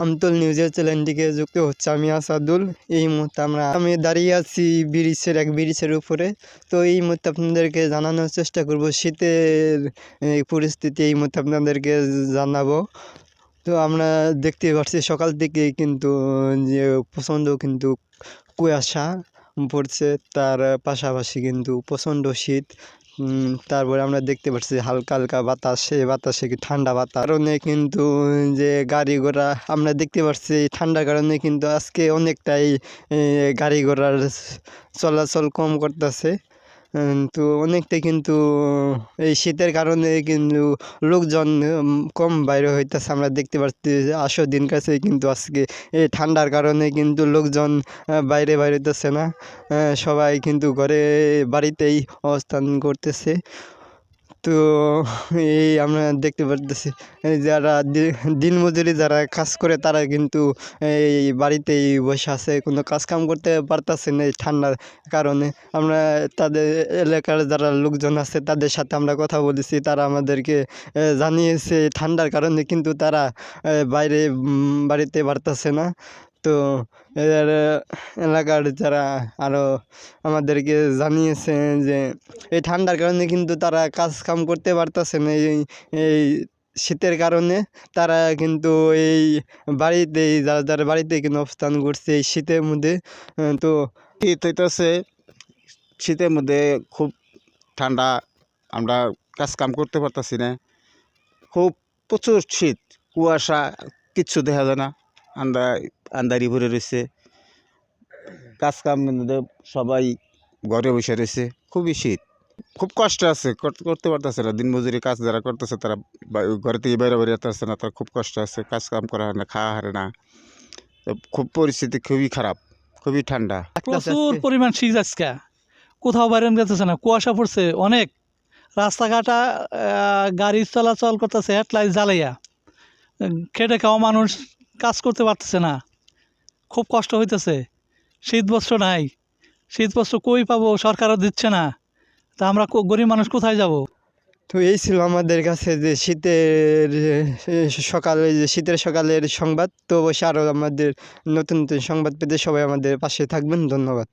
আমতল নিউজের চ্যানেলটিকে যুক্ত হচ্ছে আমি আসাদুল। এই মুহূর্তে আমরা, আমি দাঁড়িয়ে আছি ব্রিজের এক ব্রিজের উপরে। তো এই মুহূর্তে আপনাদেরকে জানানোর চেষ্টা করব, শীতের পরিস্থিতি এই মুহূর্তে আপনাদেরকে জানাব। তো আমরা দেখতে পাচ্ছি সকাল থেকে কিন্তু, যে প্রচণ্ড কিন্তু কুয়াশা পড়ছে, তার পাশাপাশি কিন্তু প্রচণ্ড শীত। তারপরে আমরা দেখতে পাচ্ছি হালকা হালকা বাতাস সে বাতাসে কি ঠান্ডা বাতাস? কারণে কিন্তু যে গাড়ি ঘোড়া, আমরা দেখতে পাচ্ছি ঠান্ডার কারণে কিন্তু আজকে অনেকটাই গাড়ি ঘোড়ার চলাচল কম করতেছে। তো অনেকটাই কিন্তু, এই শীতের কারণে কিন্তু লোকজন কম বাইরে হইতেছে। আমরা দেখতে পাচ্ছি আসো দিন কাছে, কিন্তু আজকে এই ঠান্ডার কারণে কিন্তু লোকজন বাইরে বাইরে হইতেছে না। সবাই কিন্তু ঘরে, বাড়িতেই অবস্থান করতেছে। তো এই আমরা দেখতে পারতেছি যারা দিনমজুরি যারা কাজ করে তারা কিন্তু এই বাড়িতেই বসে আছে, কোনো কাজ কাম করতে পারতেছে না এই ঠান্ডার কারণে। আমরা তাদের এলাকার যারা লোকজন আছে তাদের সাথে আমরা কথা বলেছি, তারা আমাদেরকে জানিয়েছে ঠান্ডার কারণে কিন্তু তারা বাইরে বাড়িতে পারতেছে না। তো এর এলাকার যারা আরও আমাদেরকে জানিয়েছে যে এই ঠান্ডার কারণে কিন্তু তারা কাজ কাম করতে পারতেছে না। এই এই শীতের কারণে তারা কিন্তু এই বাড়িতেই যারা যারা বাড়িতে কিন্তু অবস্থান করছে এই শীতের মধ্যে তো শীত হইতেছে, শীতের মধ্যে খুব ঠান্ডা আমরা কাজ কাম করতে পারতাছি না। খুব প্রচুর শীত, কুয়াশা, কিচ্ছু দেখা যায় না। আন্দা, আন্দারি ভরে রয়েছে। কাজ কাম সবাই ঘরে বসে রয়েছে। খুবই শীত। খুব কষ্ট আছে করতে পারতেছে না। দিনমজুরি কাজ যারা করতেছে তারা ঘরে থেকে বাইরে বাইরে যেতে না, তার খুব কষ্ট আছে। কাজ কাম করা হয় না, খাওয়া হয় না। খুব পরিস্থিতি খুবই খারাপ, খুবই ঠান্ডা। প্রচুর পরিমাণ শীত আজকে। কোথাও বাইরে যেতেছে না, কুয়াশা পড়ছে অনেক। রাস্তাঘাটা গাড়ি চলাচল করতেছে, হেডলাইট জ্বালাইয়া। খেটে খাওয়া মানুষ কাজ করতে পারতেছে না। খুব কষ্ট হইতেছে। শীত বস্ত্র নাই। শীত বস্ত্র কই পাবো? সরকারও দিচ্ছে না। তা আমরা গরিব মানুষ কোথায় যাব? তো এই ছিল আমাদের কাছে যে শীতের, সকালে যে শীতের সকালের সংবাদ। তো অবশ্যই আরও আমাদের নতুন নতুন সংবাদ পেতে সবাই আমাদের পাশে থাকবেন। ধন্যবাদ।